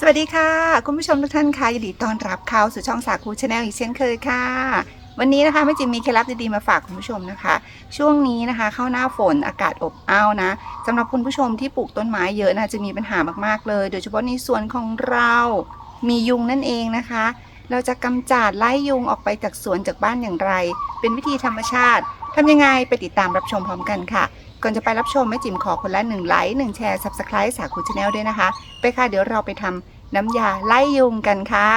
สวัสดีค่ะ คุณผู้ชมทุกท่านค่ะยินดีต้อนรับเข้าสู่ช่องสาคูชาแนลอีกเช่นเคยค่ะ วันนี้นะคะแม่จิมมีเคล็ดลับดีๆมาฝากคุณผู้ชมนะคะ ช่วงนี้นะคะ เข้าหน้าฝนอากาศอบอ้าวนะสำหรับคุณผู้ชมที่ปลูกต้นไม้เยอะนะจะมีปัญหามากๆเลย โดยเฉพาะในสวนของเรามียุงนั่นเองนะคะ เราจะกำจัดไล่ยุงออกไปจากสวนจากบ้านอย่างไร เป็นวิธีธรรมชาติทำยังไงไปติดตามรับชมพร้อมกันค่ะ ก่อนจะไปรับชมแม่จิ๋มขอคนละหนึ่งไลค์หนึ่งแชร์ subscribe สาคูชาแนลด้วยนะคะ ไปค่ะ เดี๋ยวเราไปทำน้ำยาไล่ยุงกันค่ะ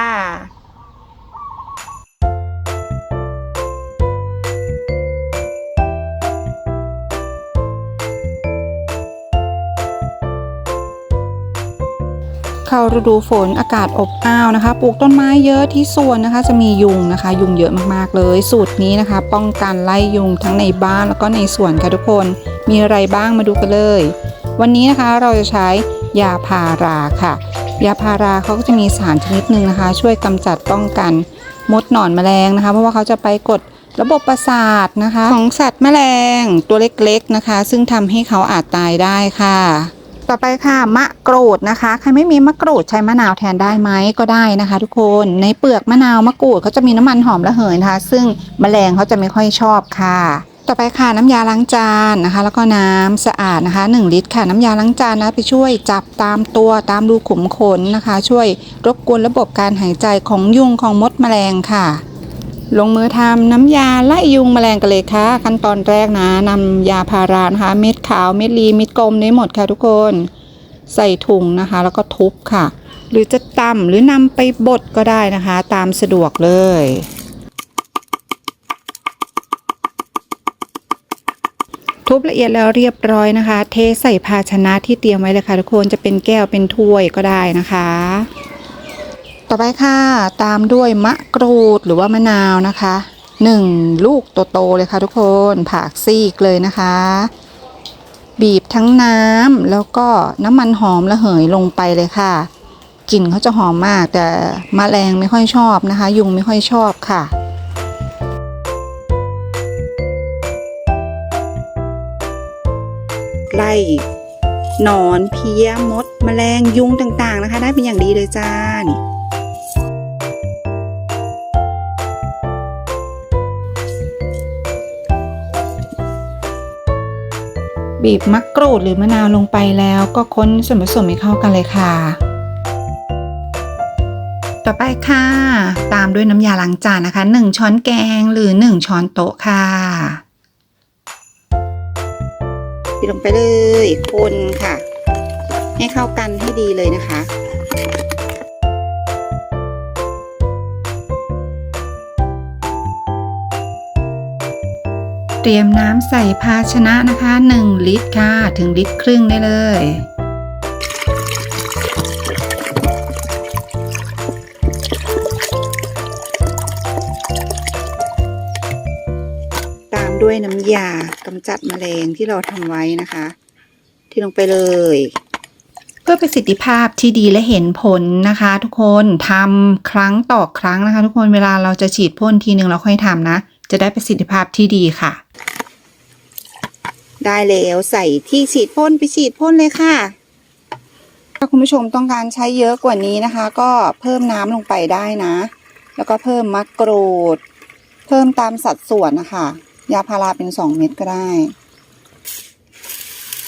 เข้าฤดูฝนอากาศอบอ้าวนะคะ ปลูกต้นไม้เยอะที่สวนนะคะ จะมียุงนะคะ ยุงเยอะมากๆเลย สูตรนี้นะคะ ป้องกันไล่ยุงทั้งในบ้านแล้วก็ในสวนค่ะทุกคน มีอะไรบ้างมาดูกันเลย วันนี้นะคะเราจะใช้ยาพาราค่ะ ยาพาราเขาก็จะมีสารชนิดหนึ่งนะคะ ช่วยกำจัดป้องกันมดหนอนแมลงนะคะ เพราะว่าเขาจะไปกดระบบประสาทนะคะ ของสัตว์แมลงตัวเล็กๆนะคะ ซึ่งทำให้เขาอาจตายได้ค่ะ ต่อไปค่ะมะกรูดนะคะใครไม่มีมะกรูดใช้มะนาวแทนได้ไหมก็ได้นะคะ ทุกคนในเปลือกมะนาวมะกรูดเขาจะมีน้ำมันหอมระเหยนะคะ ซึ่งแมลงเขาจะไม่ค่อยชอบค่ะ ต่อไปค่ะน้ำยาล้างจานนะคะ แล้วก็น้ำสะอาดนะคะ 1 ลิตรค่ะน้ำยาล้างจานนะไปช่วยจับตามตัวตามรูขุมขนนะคะ ช่วยรบกวนระบบการหายใจของยุงของมดแมลงค่ะ ลงมือทำน้ำยาไล่ยุงแมลงกันเลยค่ะ ขั้นตอนแรกนะนำยาพารานะคะ เม็ดขาวเม็ดรีเม็ดกลมได้หมดค่ะทุกคน ใส่ถุงนะคะ แล้วก็ทุบค่ะ หรือจะตำหรือนำไปบดก็ได้นะคะ ตามสะดวกเลย ทุบละเอียดแล้วเรียบร้อยนะคะ เทใส่ภาชนะที่เตรียมไว้เลยค่ะทุกคนจะเป็นแก้วเป็นถ้วยก็ได้นะคะ ต่อไปค่ะตามด้วยมะกรูดหรือว่ามะนาวนะคะหนึ่งลูกโตๆเลยค่ะทุกคนผ่าซีกเลยนะคะ บีบทั้งน้ำแล้วก็น้ำมันหอมระเหยลงไปเลยค่ะกลิ่นเขาจะหอมมากแต่มแมลงไม่ค่อยชอบนะคะ ยุงไม่ค่อยชอบค่ะ ไล่หนอนเพี้ยมดแมลงยุงต่างๆนะคะ ได้เป็นอย่างดีเลยจ้านี่บีบมะกรูดหรือมะนาวลงไปแล้วก็ค้นส่วนผสมให้เข้ากันเลยค่ะ ต่อไปค่ะ ตามด้วยน้ำยาล้างจานนะคะ 1 ช้อนแกงหรือ 1 ช้อนโต๊ะค่ะ ปิดลงไปเลยคนค่ะ ให้เข้ากันให้ดีเลยนะคะ เตรียมน้ำใส่ภาชนะนะคะ 1 ลิตรค่ะ ถึงลิตรครึ่งได้เลย น้ำยากำจัดแมลงที่เราทำไว้นะคะ ที่ลงไปเลย เพื่อประสิทธิภาพที่ดีและเห็นผลนะคะ ทุกคนทำครั้งต่อครั้งนะคะ ทุกคนเวลาเราจะฉีดพ่นทีหนึ่งเราค่อยทำนะ จะได้ประสิทธิภาพที่ดีค่ะ ได้แล้วใส่ที่ฉีดพ่นไปฉีดพ่นเลยค่ะถ้าคุณผู้ชมต้องการใช้เยอะกว่านี้นะคะ ก็เพิ่มน้ำลงไปได้นะ แล้วก็เพิ่มมะกรูด เพิ่มตามสัดส่วนนะคะ ยาพาราเป็น2เม็ดก็ได้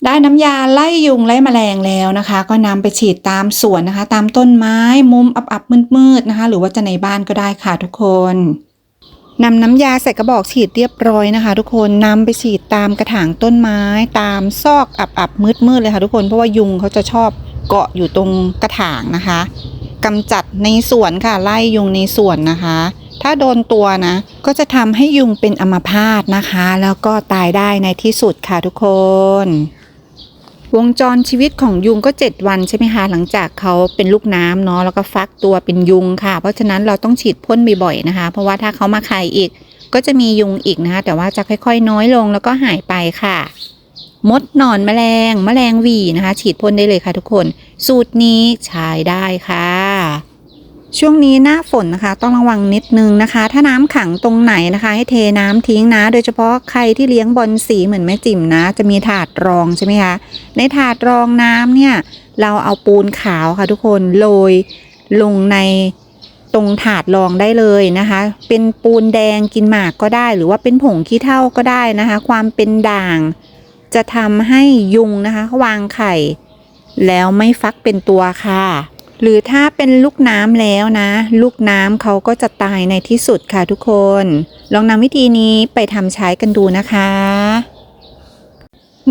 ได้น้ำยาไล่ยุงไล่แมลงแล้วนะคะ ก็นำไปฉีดตามสวนนะคะ ตามต้นไม้มุมอับๆมืดๆนะคะ หรือว่าจะในบ้านก็ได้ค่ะทุกคนนำน้ำยาใส่กระบอกฉีดเรียบร้อยนะคะ ทุกคนนำไปฉีดตามกระถางต้นไม้ ตามซอกอับๆมืดๆเลยค่ะ ทุกคนเพราะว่ายุงเขาจะชอบเกาะอยู่ตรงกระถางนะคะกำจัดในสวนค่ะไล่ยุงในสวนนะคะ ถ้าโดนตัวนะ ก็จะทำให้ยุงเป็นอัมพาตนะคะ แล้วก็ตายได้ในที่สุดค่ะทุกคน วงจรชีวิตของยุงก็ 7 วันใช่ไหมคะหลังจากเขาเป็นลูกน้ำเนาะแล้วก็ฟักตัวเป็นยุงค่ะ เพราะฉะนั้นเราต้องฉีดพ่นบ่อยๆนะคะ เพราะว่าถ้าเขามาไข่อีก ก็จะมียุงอีกนะคะ แต่ว่าจะค่อยๆ น้อยลงแล้วก็หายไปค่ะมดหนอนแมลง แมลงวีนะคะ ฉีดพ่นได้เลยค่ะทุกคน สูตรนี้ใช้ได้ค่ะ ช่วงนี้หน้าฝนนะคะ ต้องระวังนิดนึงนะคะ ถ้าน้ำขังตรงไหนนะคะ ให้เทน้ำทิ้งนะ โดยเฉพาะใครที่เลี้ยงบอลสีเหมือนแม่จิ๋มนะ จะมีถาดรองใช่ไหมคะในถาดรองน้ำเนี่ย เราเอาปูนขาวค่ะทุกคนโรยลงในตรงถาดรองได้เลยนะคะ เป็นปูนแดงกินหมากก็ได้ หรือว่าเป็นผงขี้เถ้าก็ได้นะคะ ความเป็นด่าง จะทำให้ยุงนะคะวางไข่ แล้วไม่ฟักเป็นตัวค่ะ หรือถ้าเป็นลูกน้ำแล้วนะ ลูกน้ำเขาก็จะตายในที่สุดค่ะทุกคน ลองนำวิธีนี้ไปทำใช้กันดูนะคะ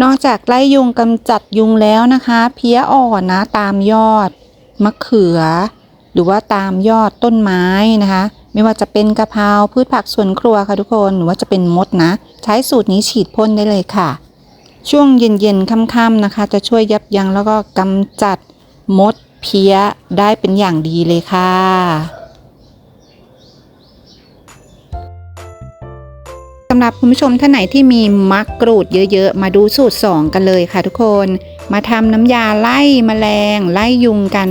นอกจากไล่ยุงกำจัดยุงแล้วนะคะ เพี้ยอ่อนนะตามยอด มะเขือ หรือว่าตามยอดต้นไม้นะคะ ไม่ว่าจะเป็นกะเพราพืชผักสวนครัวค่ะทุกคนหรือว่าจะเป็นมดนะ ใช้สูตรนี้ฉีดพ่นได้เลยค่ะ ช่วงเย็นๆค่ำๆนะคะ จะช่วยยับยั้งแล้วก็กำจัดมด เพี้ยได้เป็นอย่างดีเลยค่ะ สำหรับคุณผู้ชมท่านไหนที่มีมะกกรูดเยอะๆ มาดูสูตร 2 กันเลยค่ะทุกคน มาทำน้ำยาไล่แมลง ไล่ยุงกัน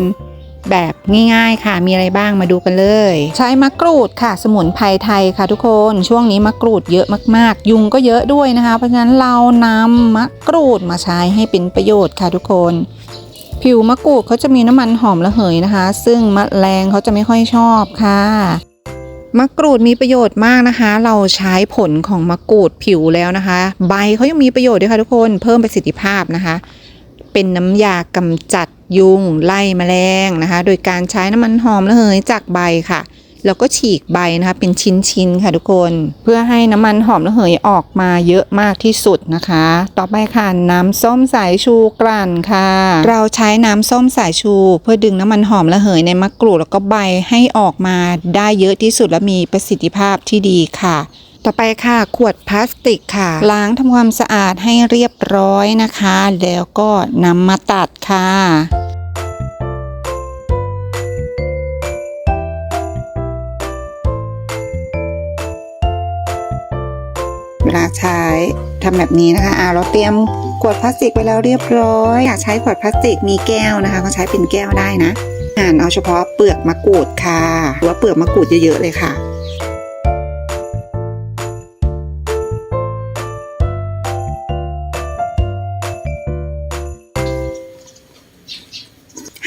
แบบง่ายๆค่ะ มีอะไรบ้างมาดูกันเลย ใช้มะกรูดค่ะ สมุนไพรไทยค่ะทุกคน ช่วงนี้มะกรูดเยอะมากๆ ยุงก็เยอะด้วยนะคะ เพราะฉะนั้นเรานำมะกรูดมาใช้ให้เป็นประโยชน์ค่ะทุกคน ผิวมะกรูดเขาจะมีน้ำมันหอมระเหยนะคะ ซึ่งมะแรงเขาจะไม่ค่อยชอบค่ะมะกรูดมีประโยชน์มากนะคะ เราใช้ผลของมะกรูดผิวแล้วนะคะ ใบเขายังมีประโยชน์ด้วยค่ะทุกคนเพิ่มประสิทธิภาพนะคะ เป็นน้ำยากำจัดยุงไล่แมลงนะคะ โดยการใช้น้ำมันหอมระเหยจากใบค่ะ แล้วก็ฉีกใบนะคะเป็นชิ้นๆค่ะทุกคน เพื่อให้น้ำมันหอมระเหยออกมาเยอะมากที่สุดนะคะ ต่อไปค่ะน้ำส้มสายชูกลั่นค่ะ เราใช้น้ำส้มสายชู เพื่อดึงน้ำมันหอมระเหยในมะกรูดแล้วก็ใบให้ออกมาได้เยอะที่สุดและมีประสิทธิภาพที่ดีค่ะต่อไปค่ะ ขวดพลาสติกค่ะ ล้างทำความสะอาดให้เรียบร้อยนะคะ แล้วก็นำมาตัดค่ะ ลาใช้ทำแบบนี้นะคะอ่าเราเตรียมขวดพลาสติกไว้แล้วเรียบร้อย อยากใช้ขวดพลาสติกมีแก้วนะคะ ก็ใช้เป็นแก้วได้นะหั่นเอาเฉพาะเปลือกมะกรูดค่ะหรือว่าเปลือกมะกรูดเยอะๆเลยค่ะ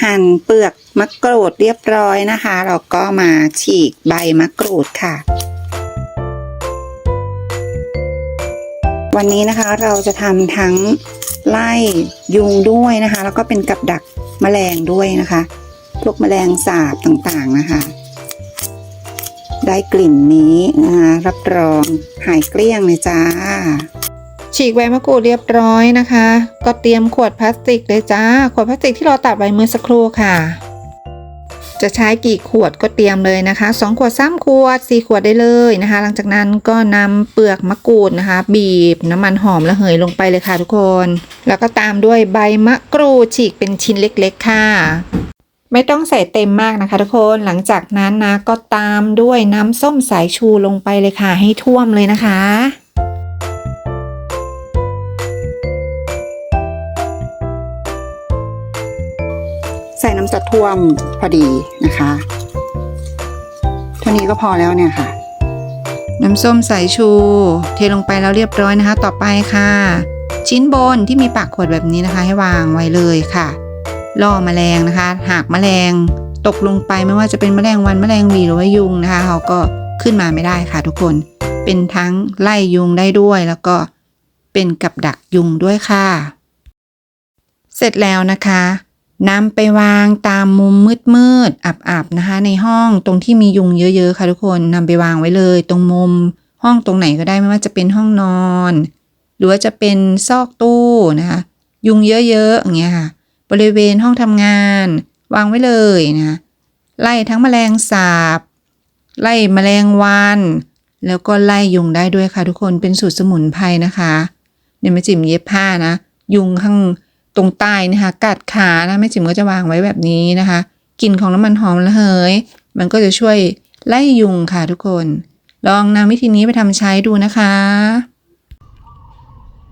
หั่นเปลือกมะกรูดเรียบร้อยนะคะ เราก็มาฉีกใบมะกรูดค่ะ วันนี้นะคะเราจะทำทั้งไล่ยุงด้วยนะคะ แล้วก็เป็นกับดักแมลงด้วยนะคะ พวกแมลงสาบต่างๆนะคะ ได้กลิ่นนี้นะคะรับรองหายเกลี้ยงเลยจ้า ฉีกใบมะกรูดเรียบร้อยนะคะ ก็เตรียมขวดพลาสติกเลยจ้า ขวดพลาสติกที่เราตัดไว้เมื่อสักครู่ค่ะ จะใช้กี่ขวดก็เตรียมเลยนะคะ2ขวด3ขวด4ขวดได้เลยนะคะ หลังจากนั้นก็นำเปลือกมะกรูดนะคะ บีบน้ำมันหอมระเหยลงไปเลยค่ะทุกคน แล้วก็ตามด้วยใบมะกรูดฉีกเป็นชิ้นเล็กๆ ค่ะไม่ต้องใส่เต็มมากนะคะทุกคน หลังจากนั้นนะก็ตามด้วยน้ำส้มสายชูลงไปเลยค่ะ ให้ท่วมเลยนะคะ ส่น้ำจะท่วมพอดีนะคะ เท่านี้ก็พอแล้วเนี่ยค่ะ น้ำส้มสายชู เทลงไปแล้วเรียบร้อยนะคะ ต่อไปค่ะ ชิ้นบนที่มีปากขวดแบบนี้นะคะ ให้วางไว้เลยค่ะล่อแมลงนะคะ หากแมลงตกลงไปไม่ว่าจะเป็นแมลงวันแมลงวีหรือว่ายุงนะคะเขาก็ขึ้นมาไม่ได้ค่ะทุกคนเป็นทั้งไล่ยุงได้ด้วยแล้วก็เป็นกับดักยุงด้วยค่ะ เสร็จแล้วนะคะ นำไปวางตามมุมมืดๆอับๆนะคะ ในห้องตรงที่มียุงเยอะ ๆ ค่ะทุกคนนำไปวางไว้เลย ตรงมุมห้องตรงไหนก็ได้ไม่ว่าจะเป็นห้องนอน หรือว่าจะเป็นซอกตู้นะคะ ยุงเยอะๆอย่างเงี้ยค่ะ บริเวณห้องทำงาน วางไว้เลยนะไล่ทั้งแมลงสาบ ไล่แมลงวัน แล้วก็ไล่ยุงได้ด้วยค่ะทุกคนเป็นสูตรสมุนไพรนะคะเดี๋ยม่จิ๋มเย็บผ้านะ ยุงข้าง ตรงใต้นะคะ กัดขานะแม่จิ๋มก็จะวางไว้แบบนี้นะคะกลิ่นของน้ำมันหอมระเหย มันก็จะช่วยไล่ยุงค่ะทุกคน ลองนำวิธีนี้ไปทำใช้ดูนะคะ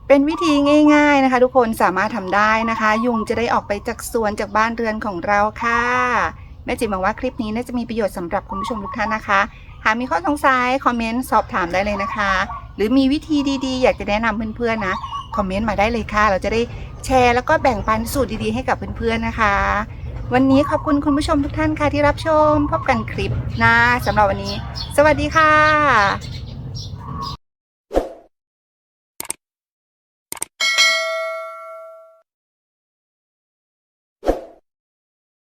เป็นวิธีง่ายๆนะคะ ทุกคนสามารถทำได้นะคะ ยุงจะได้ออกไปจากสวนจากบ้านเรือนของเราค่ะแม่จิ๋มหวังว่าคลิปนี้น่าจะมีประโยชน์สำหรับคุณผู้ชมทุกท่านนะคะ หากมีข้อสงสัยคอมเมนต์สอบถามได้เลยนะคะ หรือมีวิธีดีๆ อยากจะแนะนำเพื่อนๆนะ คอมเมนต์มาได้เลยค่ะ เราจะได้แชร์แล้วก็แบ่งปันสูตรดีๆให้กับเพื่อนๆนะคะ วันนี้ขอบคุณคุณผู้ชมทุกท่านค่ะที่รับชม พบกันคลิปหน้าสำหรับวันนี้ สวัสดีค่ะ